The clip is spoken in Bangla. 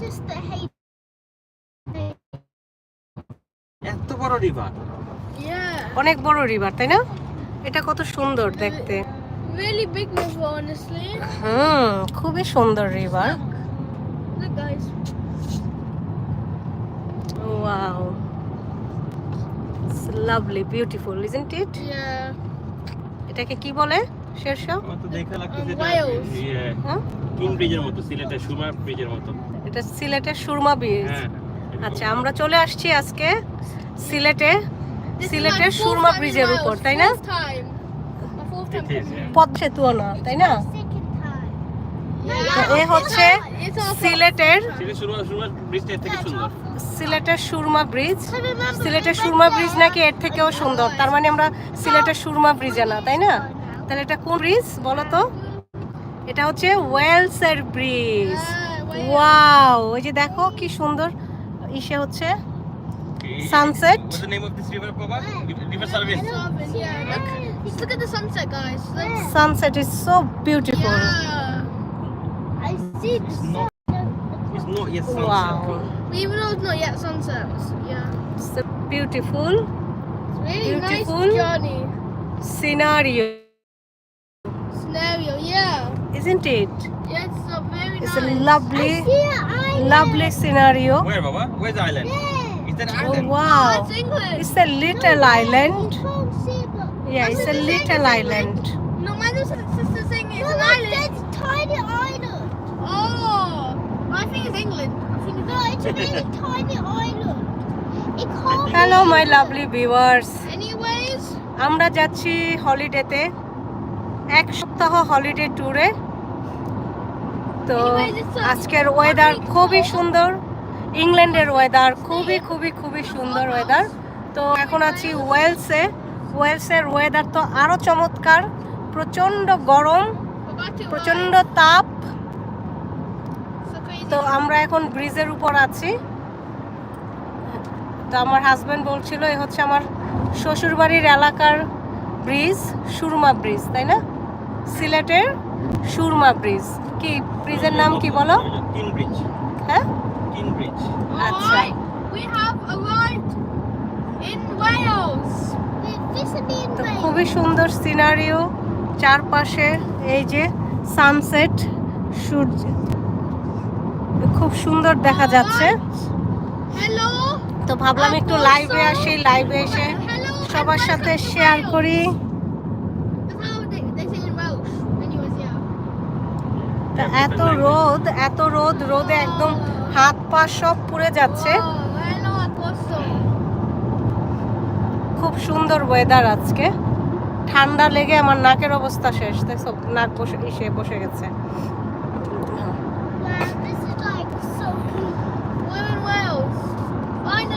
noticed the hate. এত বড় রিভার Yeah. অনেক বড় রিভার তাই না এটা কত সুন্দর দেখতে Really big river, honestly. Hmm খুবই সুন্দর river Look, guys. Wow lovely beautiful isn't it Yeah. এটাকে কি বলে শেরশাহ আমার তো দেখে লাগতেছে Um, Wales. কিং ব্রিজের মতো সিলেটের সুমা ব্রিজের মতো এটা সিলেটের সুরমা ব্রিজ হ্যাঁ আচ্ছা আমরা চলে আসছি আজকে সিলেটে সিলেটের সুরমা ব্রিজের উপর তাই না. পদ্ম সেতুও না তাই না? এ হচ্ছে সিলেটের সিলেটের সুরমা ব্রিজ সিলেটের সুরমা ব্রিজ নাকি এর থেকেও সুন্দর? তার মানে আমরা সিলেটের সুরমা ব্রিজে না তাই না? তাহলে এটা কোন ব্রিজ বলো তো? এটা হচ্ছে ওয়েলসের ব্রিজ ওয়াও ওই যে দেখো কি সুন্দর ইসে হচ্ছে sunset sunset guys sunset beautiful beautiful beautiful journey scenario scenario it it's a lovely lovely scenario Where, Baba? Where's the island? Is that an oh island? wow It's it's a little island yeah it's a little island No, my sister saying it's an island. It's a tiny island. Oh, I think it's England. I think it's no, it's a really tiny island. It can't. hello my lovely viewers Anyways, আমরা যাচ্ছি হলিডেতে এক সপ্তাহ হলিডে ট্যুরে তো আজকের ওয়েদার খুবই সুন্দর। ইংল্যান্ডের ওয়েদার খুবই খুবই খুবই সুন্দর ওয়েদার তো এখন আছি ওয়েলসে। ওয়েলসের ওয়েদার তো আরও চমৎকার। প্রচণ্ড গরম, প্রচণ্ড তাপ। তো আমরা এখন ব্রিজের উপর আছি। তো আমার হাজব্যান্ড বলছিল, এ হচ্ছে আমার শ্বশুরবাড়ির এলাকার ব্রিজ, সুরমা ব্রিজ, তাই না? সিলেটের সুরমা ব্রিজ। কি ব্রিজের নাম কি বলো? ব্রিজ। হ্যাঁ? ব্রিজ। আচ্ছা। Alright, we have arrived in Wales. তো খুবই সুন্দর সিনারিও চারপাশে এই যে সানসেট সূর্য। খুব সুন্দর দেখা যাচ্ছে। তো ভাবলাম একটু লাইভে আসি লাইভে এসে সবার সাথে শেয়ার করি। এত রোদ এত রোদ রোদে একদম হাত পা সব পুড়ে যাচ্ছে। খুব সুন্দর ওয়েদার আজকে। ঠান্ডা লেগে আমার নাকের অবস্থা শেষ। দেখো নাক বসে এসে বসে গেছে।